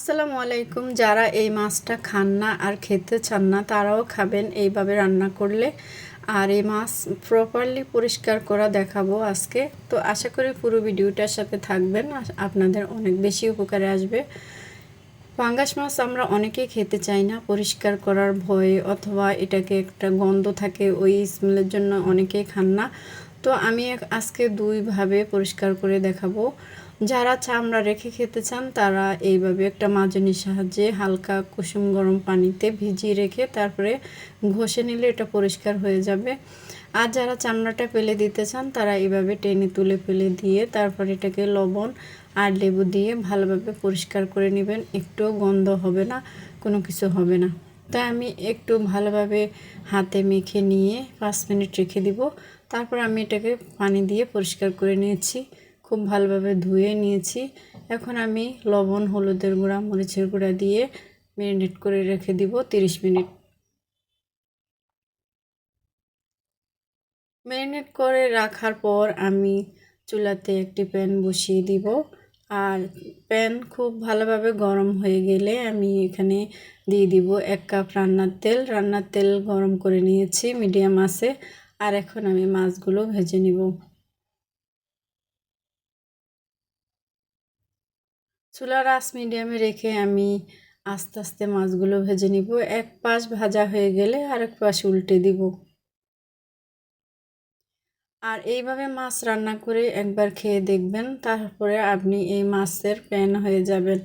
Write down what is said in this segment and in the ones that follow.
আসসালামু আলাইকুম। যারা এই মাছটা খান না আর খেতে চান না, তারাও খাবেন। এইভাবে রান্না করলে আর এই মাছ প্রপারলি পরিষ্কার করা দেখাবো আজকে। তো আশা করি পুরো ভিডিওটার সাথে থাকবেন। আপনাদের অনেক বেশি উপকারে আসবে। পাঙ্গাস মাছ আমরা অনেকেই খেতে চাই না। পরিষ্কার করার ভয়ে অথবা এটাকে একটা গন্ধ থাকে, ওই স্মেলের জন্য অনেকেই খান না। তো আমি আজকে দুইভাবে পরিষ্কার করে দেখাবো। যারা চামড়া রেখে খেতে চান, তারা এইভাবে একটা মাজনির সাহায্যে হালকা কুসুম গরম পানিতে ভিজিয়ে রেখে তারপরে ঘষে নিলে এটা পরিষ্কার হয়ে যাবে। আর যারা চামড়াটা ফেলে দিতে চান, তারা এইভাবে টেনে তুলে ফেলে দিয়ে তারপর এটাকে লবণ আর লেবু দিয়ে ভালোভাবে পরিষ্কার করে নেবেন। একটুও গন্ধ হবে না, কোনো কিছু হবে না। তাই আমি একটু ভালোভাবে হাতে মেখে নিয়ে পাঁচ মিনিট রেখে দিব। তারপর আমি এটাকে পানি দিয়ে পরিষ্কার করে নিয়েছি। খুব ভালোভাবে ধুয়ে নিয়েছি। এখন আমি লবণ, হলুদের গুঁড়া, মরিচের গুঁড়া দিয়ে ম্যারিনেট করে রেখে দিব তিরিশ মিনিট। ম্যারিনেট করে রাখার পর আমি চুলাতে একটি প্যান বসিয়ে দিব। আর প্যান খুব ভালোভাবে গরম হয়ে গেলে আমি এখানে দিয়ে দিব এক কাপ রান্নার তেল। রান্নার তেল গরম করে নিয়েছি মিডিয়াম আছে আর এখন আমি মাছগুলো ভেজে নিব। চুলার আঁচ মিডিয়ামে রেখে আমি আস্তে আস্তে মাছগুলো ভেজে নিব। এক পাশ ভাজা হয়ে গেলে আরেক পাশ উল্টে দিব। আর এইভাবে মাছ রান্না করে একবার খেয়ে দেখবেন, তারপরে আপনি এই মাছের প্যান হয়ে যাবেন।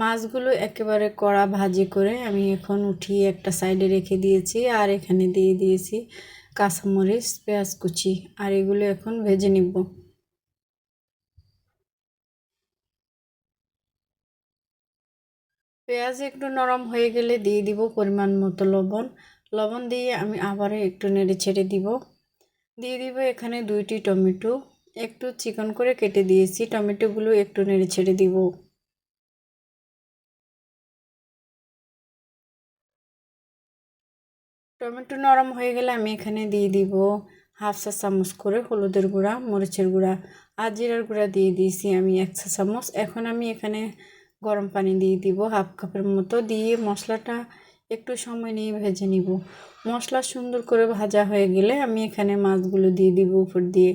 মাছগুলো একেবারে কড়া ভাজি করে আমি এখন উঠিয়ে একটা সাইডে রেখে দিয়েছি আর এখানে দিয়ে দিয়েছি কাঁচামরিচ, পেঁয়াজ কুচি, আর এগুলো এখন ভেজে নিব। পেঁয়াজ একটু নরম হয়ে গেলে দিয়ে দিব পরিমাণ মতো লবণ। লবণ দিয়ে আমি আবারও একটু নেড়ে ছেড়ে দিব। দিয়ে দিব এখানে দুইটি টমেটো। একটু চিকন করে কেটে দিয়েছি, টমেটোগুলো একটু নেড়ে ছেড়ে দিব। টমেটো নরম হয়ে গেলে আমি এখানে দিয়ে দিব হাফ চা চামচ করে হলুদের গুঁড়া, মরিচের গুঁড়া। আর জিরার গুঁড়া দিয়ে দিয়েছি আমি এক চা চামচ। এখন আমি এখানে গরম পানি দিয়ে দিব, হাফ কাপের মতো দিয়ে মশলাটা একটু সময় নিয়ে ভেজে নিব। মশলা সুন্দর করে ভাজা হয়ে গেলে আমি এখানে মাছগুলো দিয়ে দিব উপর দিয়ে।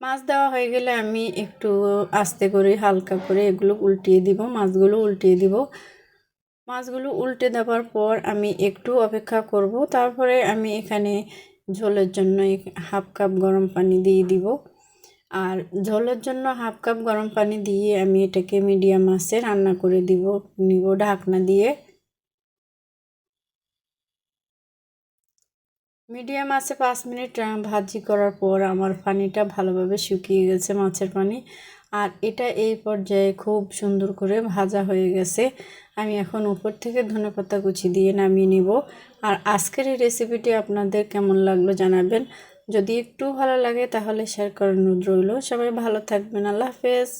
মাছ দেওয়া হয়ে গেলে আমি একটু আস্তে করে, হালকা করে এগুলো উল্টিয়ে দিব, মাছগুলো উল্টিয়ে দিব। মাছগুলো উল্টে দেওয়ার পর আমি একটু অপেক্ষা করব, তারপরে আমি এখানে ঝোলের জন্য হাফ কাপ গরম পানি দিয়ে দিব। আর ঝোলের জন্য হাফ কাপ গরম পানি দিয়ে আমি এটাকে মিডিয়াম আঁচে রান্না করে দিব, নিব ঢাকনা দিয়ে। মিডিয়াম আছে পাঁচ মিনিট ভাজি করার পর আমার পানিটা ভালোভাবে শুকিয়ে গেছে মাছের পানি। আর এটা এই পর্যায়ে খুব সুন্দর করে ভাজা হয়ে গেছে। আমি এখন উপর থেকে ধনেপাতা কুচি দিয়ে নামিয়ে নিব। আর আজকের এই রেসিপিটি আপনাদের কেমন লাগল জানাবেন। যদি একটু ভালো লাগে তাহলে শেয়ার করার অনুরোধ রইল। সবাই ভালো থাকবেন। আল্লাহ হাফেজ।